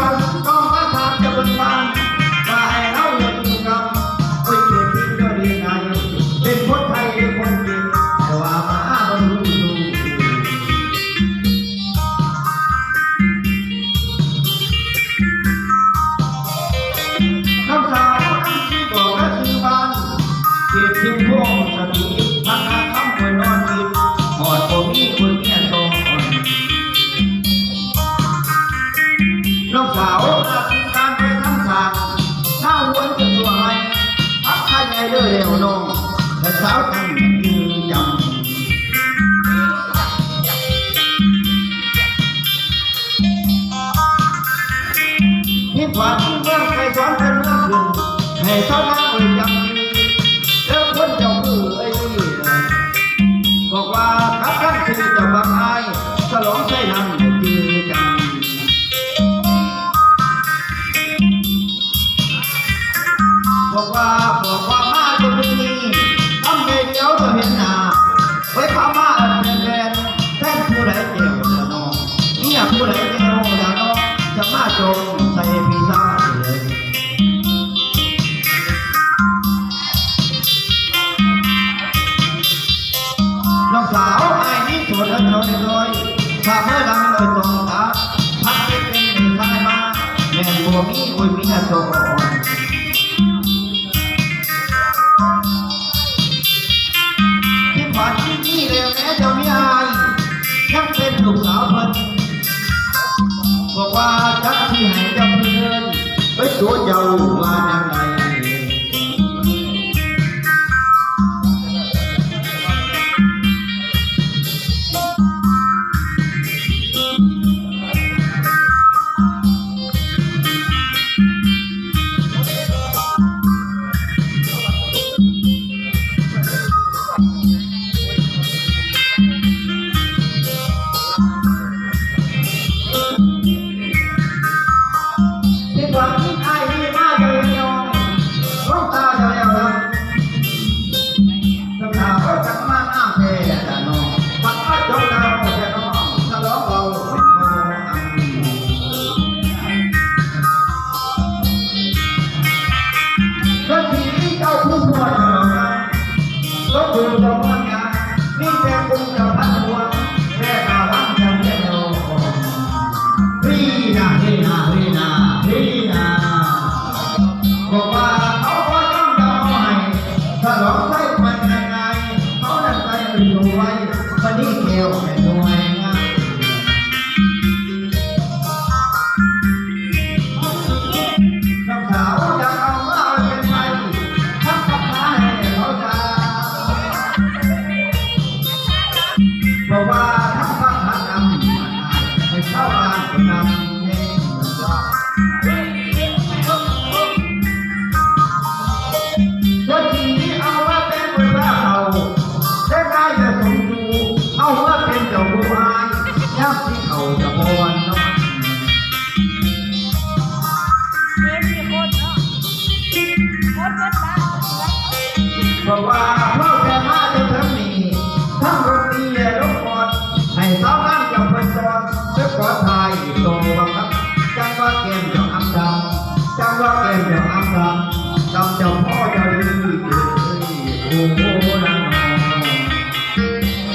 Bye. น้องสาวอาบการไปทั้งสามหน้าหวนจะตัวไรพักใครใหญ่เด้อเร็วน้องแต่สาวกันยืนยัำที่ฝันเมื่อใครสอนเป็นเมื่อคืนให้เท่านั้นเลยัง สาวไอ้นี่สวนเอิญเรด็กน้อยถ้าเมื่อดังเลยตรงตาพัาเป็นเป็นทายมาแม่บัวมีอุ้ยมีอาโตที่ผ่านที่นี่แล้วแม้จะมีอายยังเป็นลูกสาวเพิ่นบอกว่าจักที่ให้จำเพื่อนไว้ตัวเจ้า you know why? Funny hell,